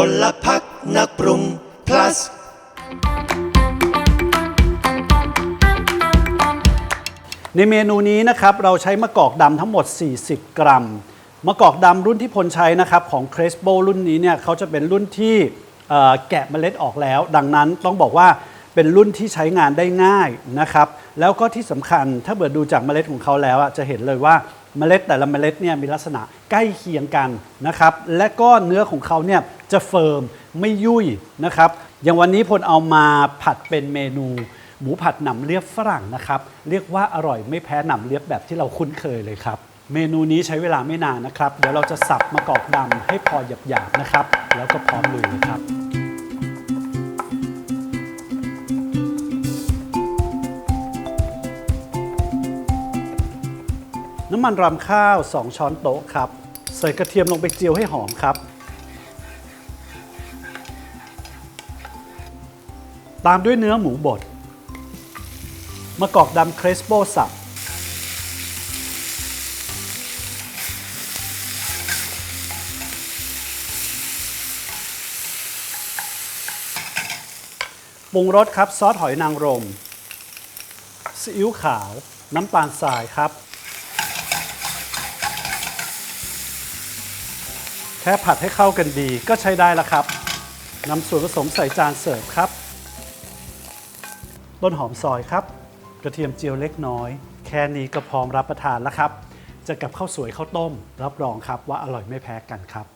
พลพักนักปรุง plus ในเมนูนี้นะครับเราใช้มะกอกดำทั้งหมด 40 กรัม มะกอกดำรุ่นที่พลใช้นะครับของ Crespo รุ่นนี้เนี่ยเขาจะเป็นรุ่นที่เอ่อแกะเมล็ดออกแล้ว ดังนั้นต้องบอกว่าเป็นรุ่นที่ใช้งานได้ง่ายนะครับแล้วก็ที่สำคัญถ้าเบิดดูจากเมล็ดของเขาแล้วอะจะเห็นเลยว่าเมล็ดแต่ละเมล็ดเนี่ยมีลักษณะใกล้เคียงกันนะครับและก็เนื้อของเขาเนี่ย จะเฟิร์มไม่ยุ่ยนะครับ อย่างวันนี้พลเอามาผัดเป็นเมนู หมูผัดหนำเลียบฝรั่งนะครับ เรียกว่าอร่อยไม่แพ้หนำเลียบแบบที่เราคุ้นเคยเลยครับเมนูนี้ใช้เวลาไม่นานนะครับ เดี๋ยวเราจะสับมะกอกดำให้พอหยาบๆนะครับ แล้วก็พร้อมลุยเลยครับ น้ำมันรำข้าว 2 ช้อนโต๊ะครับ ใส่กระเทียมลงไปเจียวให้หอมครับ ตามด้วยเนื้อหมูบด มะกอกดำเครสโปสับ ปรุงรสครับซอสหอยนางรม ซีอิ๊วขาว น้ำตาลทรายครับ แค่ผัดให้เข้ากันดีก็ใช้ได้แล้วครับนำส่วนผสมใส่จานเสิร์ฟครับ ต้นหอมซอยครับ กระเทียมเจียวเล็กน้อย แค่นี้ก็พร้อมรับประทานแล้วครับ จะกับข้าวสวยข้าวต้ม รับรองครับว่าอร่อยไม่แพ้กันครับ